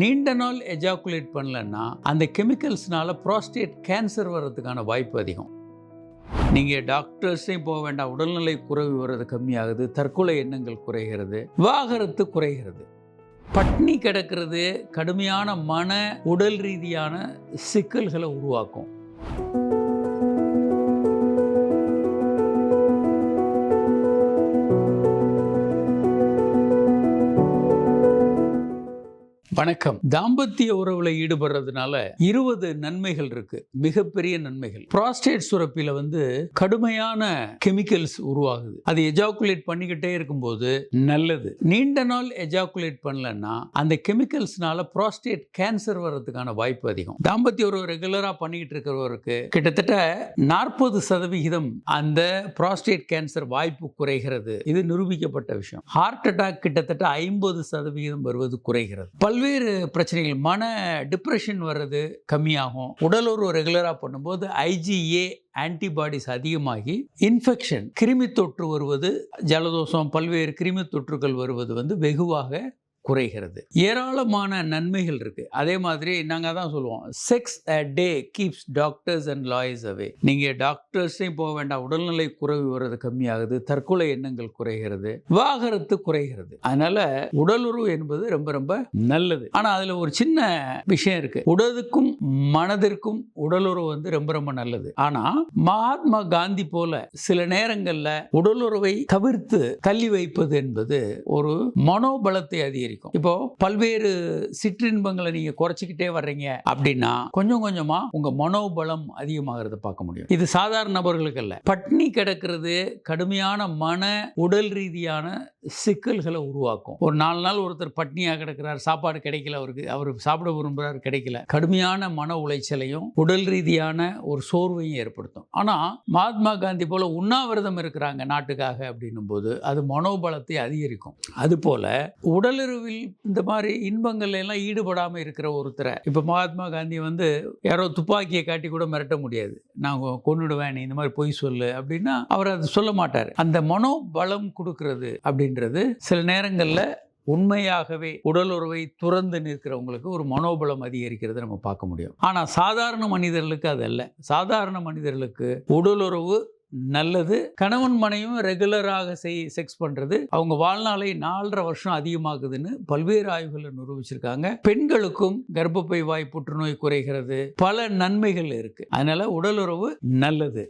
நீண்ட நாள் எஜாக்குலேட் பண்ணலன்னா அந்த கெமிக்கல்ஸ்னால ப்ராஸ்டேட் கேன்சர் வர்றதுக்கான வாய்ப்பு அதிகம். நீங்கள் டாக்டர்ஸையும் போக வேண்டாம் உடல்நிலை குறைவு வர்றது கம்மியாகுது தற்கொலை எண்ணங்கள் குறைகிறது விவாகரத்து குறைகிறது. பட்னி கிடக்கிறது கடுமையான மன உடல் ரீதியான சிக்கல்களை உருவாக்கும். வணக்கம். தாம்பத்திய உறவுல ஈடுபடுறதுனால இருபது நன்மைகள் இருக்கு. மிகப்பெரிய நன்மைகள். ப்ராஸ்டேட் சுரப்பில வந்து கடுமையான கெமிக்கல்ஸ் உருவாகுது. அது எஜாக்குலேட் பண்ணிக்கிட்டே இருக்கும்போது நல்லது. நீண்ட நாள் எஜாக்குலேட் பண்ணலன்னா அந்த கெமிக்கல்ஸ்னால ப்ராஸ்டேட் கேன்சர் வர்றதுக்கான வாய்ப்பு அதிகம். தாம்பத்திய உறவு ரெகுலரா பண்ணிக்கிட்டு இருக்கிறவருக்கு கிட்டத்தட்ட நாற்பது சதவிகிதம் அந்த ப்ராஸ்டேட் கேன்சர் வாய்ப்பு குறைகிறது. இது நிரூபிக்கப்பட்ட விஷயம். ஹார்ட் அட்டாக் கிட்டத்தட்ட ஐம்பது சதவிகிதம் வருவது குறைகிறது. பல்வேறு பல்வேறு பிரச்சனைகள் மன டிப்ரெஷன் வர்றது கம்மியாகும். உடலுறவு ரெகுலராக பண்ணும்போது ஐஜிஏ ஆன்டிபாடிஸ் அதிகமாகி இன்ஃபெக்ஷன் கிருமி தொற்று வருவது ஜலதோஷம் பல்வேறு கிருமி தொற்றுகள் வருவது வந்து வெகுவாக குறைகிறது. ஏராளமான நன்மைகள் இருக்குது அதே மாதிரி நாங்கள் தான் சொல்லுவோம். Sex a day keeps doctors and lawyers away நீங்கள் டாக்டர்ஸையும் போக வேண்டாம். உடல்நிலை குறைவு வர்றது கம்மியாகுது. தற்கொலை எண்ணங்கள் குறைகிறது. விவாகரத்து குறைகிறது. அதனால் உடலுறவு என்பது ரொம்ப ரொம்ப நல்லது. ஆனால் அதில் ஒரு சின்ன விஷயம் இருக்குது உடலுக்கும் மனதிற்கும் உடலுறவு வந்து ரொம்ப ரொம்ப நல்லது. ஆனால் மகாத்மா காந்தி போல சில நேரங்களில் உடலுறவை தவிர்த்து தள்ளி வைப்பது என்பது ஒரு மனோபலத்தை அதிகரிக்கும். இப்போ பல்வேறு சிற்றின்பங்களை நீங்க குறைச்சிக்கிட்டே வர்றீங்க அப்படின்னா கொஞ்சம் கொஞ்சமா உங்க மனோபலம் அதிகமாகிறத பார்க்க முடியும். இது சாதாரண நபர்களுக்கு அல்ல. பட்னி கிடக்கிறது கடுமையான மன உடல் ரீதியான சிக்கல்களை உருவாக்கும். ஒரு நாலு நாள் ஒருத்தர் பட்னியா கிடக்கிறார் சாப்பாடு கிடைக்கல அவருக்கு அவர் சாப்பிட விரும்புகிறார் கிடைக்கல. கடுமையான மன உளைச்சலையும் உடல் ரீதியான ஒரு சோர்வையும் ஏற்படுத்தும். ஆனால் மகாத்மா காந்தி போல் உண்ணாவிரதம் இருக்கிறாங்க நாட்டுக்காக அப்படின்னும் போது அது மனோபலத்தை அதிகரிக்கும். அதுபோல் உடலுறவில் இந்த மாதிரி இன்பங்கள் எல்லாம் ஈடுபடாமல் இருக்கிற ஒருத்தரை இப்போ மகாத்மா காந்தி வந்து யாரோ துப்பாக்கியை காட்டி கூட மிரட்ட முடியாது. நான் கொண்டுடுவேன் நீ இந்த மாதிரி பொய் சொல்லு அப்படின்னா அவர் அது சொல்ல மாட்டார். அந்த மனோபலம் கொடுக்கறது அப்படின்றது சில நேரங்களில் உண்மையாகவே உடலுறவை துறந்து நிற்கிறவங்களுக்கு ஒரு மனோபலம் அதிகரிக்கிறதை நம்ம பார்க்க முடியும். ஆனால் சாதாரண மனிதர்களுக்கு அது அல்ல. சாதாரண மனிதர்களுக்கு உடலுறவு நல்லது. கணவன் மனைவியும் ரெகுலராக செய் செக்ஸ் பண்ணுறது அவங்க வாழ்நாளை நாலரை வருஷம் அதிகமாகுதுன்னு பல்வேறு ஆய்வுகளை நிரூபிச்சிருக்காங்க. பெண்களுக்கும் கர்ப்பப்பை வாய் புற்றுநோய் குறைகிறது. பல நன்மைகள் இருக்குது அதனால் உடலுறவு நல்லது.